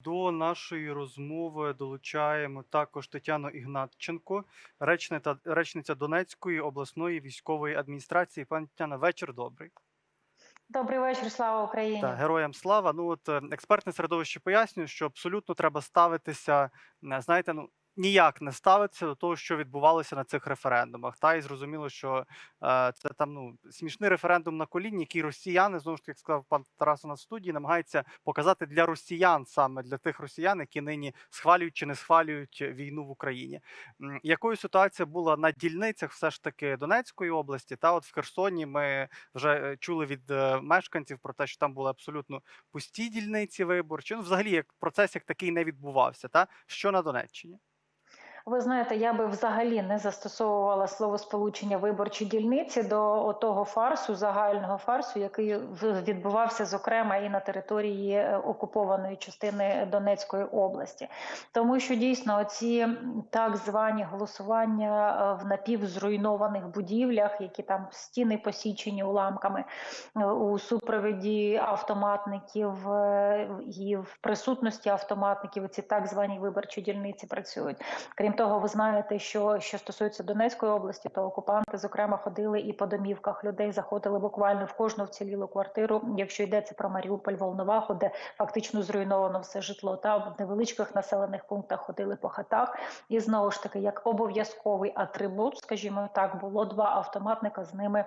До нашої розмови долучаємо також Тетяну Ігнатченко, речниця, речниця Донецької обласної військової адміністрації. Пані Тетяна, вечір добрий. Добрий вечір, слава Україні. Та героям слава. Ну от е, експертне середовище пояснює, що абсолютно треба ставитися, знаєте, ну ніяк не ставитися до того, що відбувалося на цих референдумах. Та і зрозуміло, що е, це там ну смішний референдум на коліні, який росіяни знову ж таки як сказав пан Тарас у нас в студії, намагаються показати для росіян, саме для тих росіян, які нині схвалюють чи не схвалюють війну в Україні. Якою ситуація була на дільницях, все ж таки Донецької області, та от в Херсоні ми вже чули від е, мешканців про те, що там були абсолютно пусті дільниці виборчі. Ну, взагалі, як процес як такий не відбувався. Та що на Донеччині? Ви знаєте, я би взагалі не застосовувала словосполучення виборчі дільниці до того фарсу, загального фарсу, який відбувався зокрема і на території е, окупованої частини Донецької області, тому що дійсно ці так звані голосування е, в напівзруйнованих будівлях, які там стіни посічені уламками е, у супровіді автоматників і в присутності автоматників. Ці так звані виборчі дільниці працюють. Крім того, ви знаєте, що що стосується Донецької області, то окупанти зокрема ходили і по домівках людей, заходили буквально в кожну вцілілу квартиру. Якщо йдеться про Маріуполь, Волноваху, де фактично зруйновано все житло, та в невеличких населених пунктах ходили по хатах. І знову ж таки, як обов'язковий атрибут, скажімо так, було два автоматника з ними.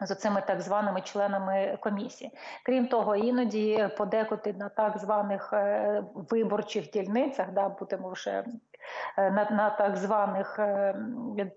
З цими так званими членами комісії, крім того, іноді подекуди на так званих е, виборчих дільницях, да будемо вже на, на так званих е,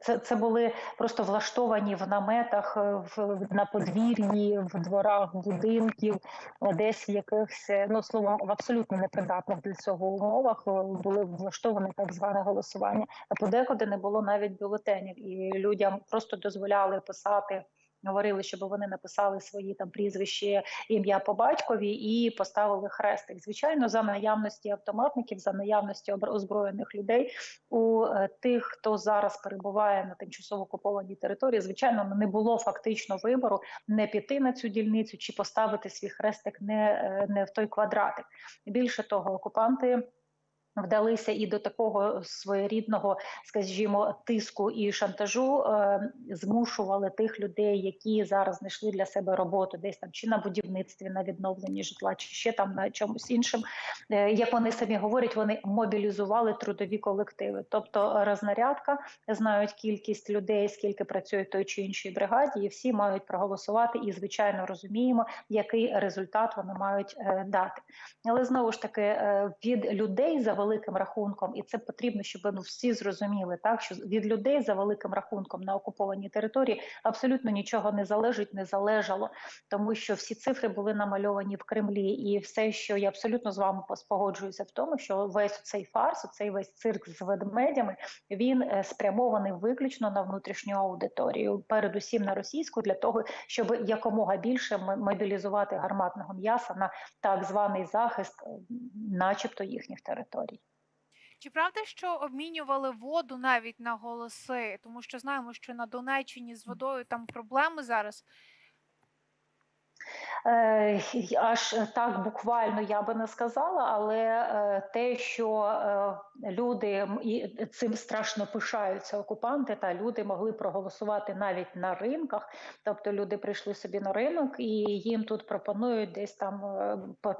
це, це були просто влаштовані в наметах е, в на подвір'ї, в дворах будинків, е, десь якихось е, ну словом в абсолютно непридатних для цього умовах е, були влаштовані так зване голосування. А подекуди не було навіть бюлетенів, і людям просто дозволяли писати. Говорили, щоб вони написали свої там прізвище, ім'я по батькові і поставили хрестик. Звичайно, за наявності автоматників, за наявності озброєних людей у е, тих, хто зараз перебуває на тимчасово окупованій території, звичайно, не було фактично вибору не піти на цю дільницю чи поставити свій хрестик не, е, не в той квадратик. Більше того, окупанти. Вдалися і до такого своєрідного, скажімо, тиску і шантажу, е, змушували тих людей, які зараз знайшли для себе роботу, десь там чи на будівництві, на відновленні житла, чи ще там на чомусь іншим. Е, як вони самі говорять, вони мобілізували трудові колективи. Тобто рознарядка знають кількість людей, скільки працює той чи іншій бригаді, і всі мають проголосувати. І звичайно розуміємо, який результат вони мають е, дати. Але знову ж таки від людей за великим рахунком, і це потрібно, щоб ну всі зрозуміли, так що від людей за великим рахунком на окупованій території абсолютно нічого не залежить, не залежало, тому що всі цифри були намальовані в Кремлі, і все, що я абсолютно з вами погоджуюся в тому, що весь цей фарс, цей весь цирк з ведмедями, він е, спрямований виключно на внутрішню аудиторію, передусім на російську, для того, щоб якомога більше мобілізувати гарматного м'яса на так званий захист, е, начебто їхніх територій. Чи правда, що обмінювали воду навіть на голоси? Тому що знаємо, що на Донеччині з водою там проблеми зараз. Е, аж так буквально я би не сказала, але е, те, що е, люди і цим страшно пишаються окупанти, та люди могли проголосувати навіть на ринках. Тобто люди прийшли собі на ринок і їм тут пропонують десь там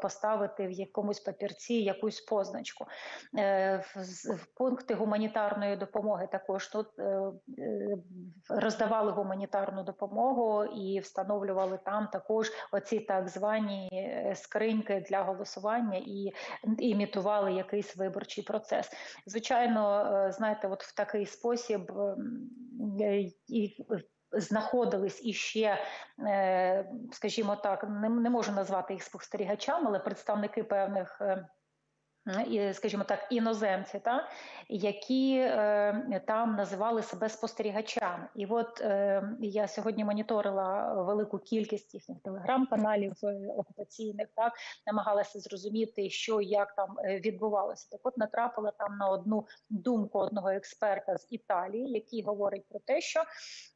поставити в якомусь папірці якусь позначку. В, пункти гуманітарної допомоги також тут роздавали гуманітарну допомогу і встановлювали там також оці так звані е, скриньки для голосування і імітували якийсь виборчий процес. Звичайно, е, знаєте, от в такий спосіб ем, е, і знаходились іще, скажімо так, не можу назвати їх спостерігачами, але представники певних. Скажімо так, іноземці, та які е, там називали себе спостерігачами. І от е, я сьогодні моніторила велику кількість їхніх телеграм-каналів е, окупаційних, так намагалася зрозуміти, що як там е, відбувалося. Так, от натрапила там на одну думку одного експерта з Італії, який говорить про те, що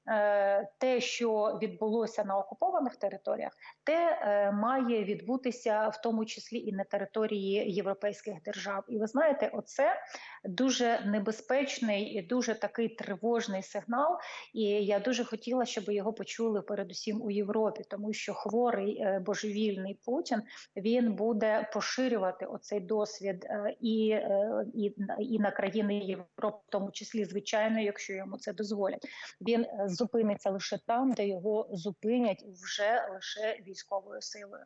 е, те, що відбулося на окупованих територіях, те е, має відбутися в тому числі і на території європейських держав. І ви знаєте, оце дуже небезпечний і дуже такий тривожний сигнал. І я дуже хотіла, щоб його почули передусім у Європі, тому що хворий е, божевільний Путін він буде поширювати оцей досвід е, і, е, і, і на країни Європи, в тому числі звичайно, якщо йому це дозволять. Він зупиниться лише там, де його зупинять вже лише військовою силою.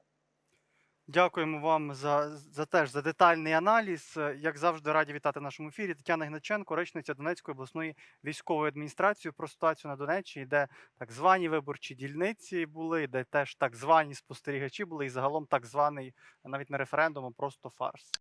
Дякуємо вам за, за теж за детальний аналіз. Як завжди, раді вітати в нашому ефірі. Тетяна Гначенко, речниця Донецької обласної військової адміністрації про ситуацію на Донеччині, де так звані виборчі дільниці були, де теж так звані спостерігачі були, і загалом так званий навіть не референдум, а просто фарс.